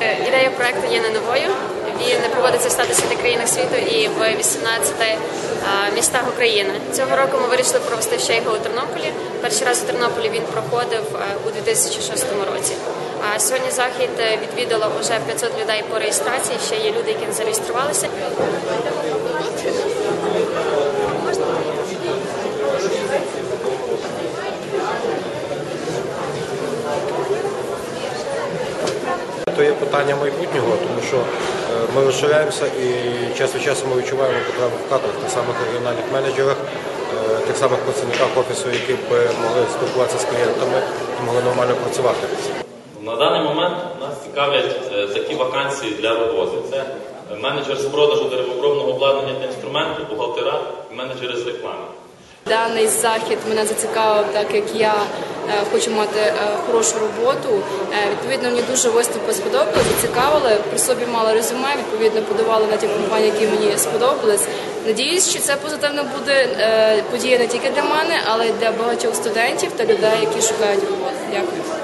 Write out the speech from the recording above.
Е, Ідея проекту є не новою. Він проводиться в 110 країнах світу і в 18 е, містах України. Цього року ми вирішили провести ще його у Тернополі. Перший раз у Тернополі він проходив е, у 2006 році. А сьогодні захід відвідало вже 500 людей по реєстрації. Ще є люди, які не зареєструвалися. То є питання майбутнього, тому що е, ми розширяємося і час від часу ми відчуваємо потребу в кадрах, тих самих регіональних менеджерах, е, тих самих працівниках офісу, які б могли спілкуватися з клієнтами і могли нормально працювати. На даний момент нас цікавлять е, такі вакансії для роботи. Це менеджер з продажу деревообробного обладнання та інструменту, бухгалтера і менеджери з реклами. Даний захід мене зацікавив, так як я е, хочу мати е, хорошу роботу. Е, відповідно, мені дуже виступи сподобали, зацікавили. При собі мала резюме, відповідно, подавала на ті компанії, які мені сподобались. Надіюсь, що це позитивно буде е, подія не тільки для мене, але й для багатьох студентів та людей, які шукають роботу. Дякую.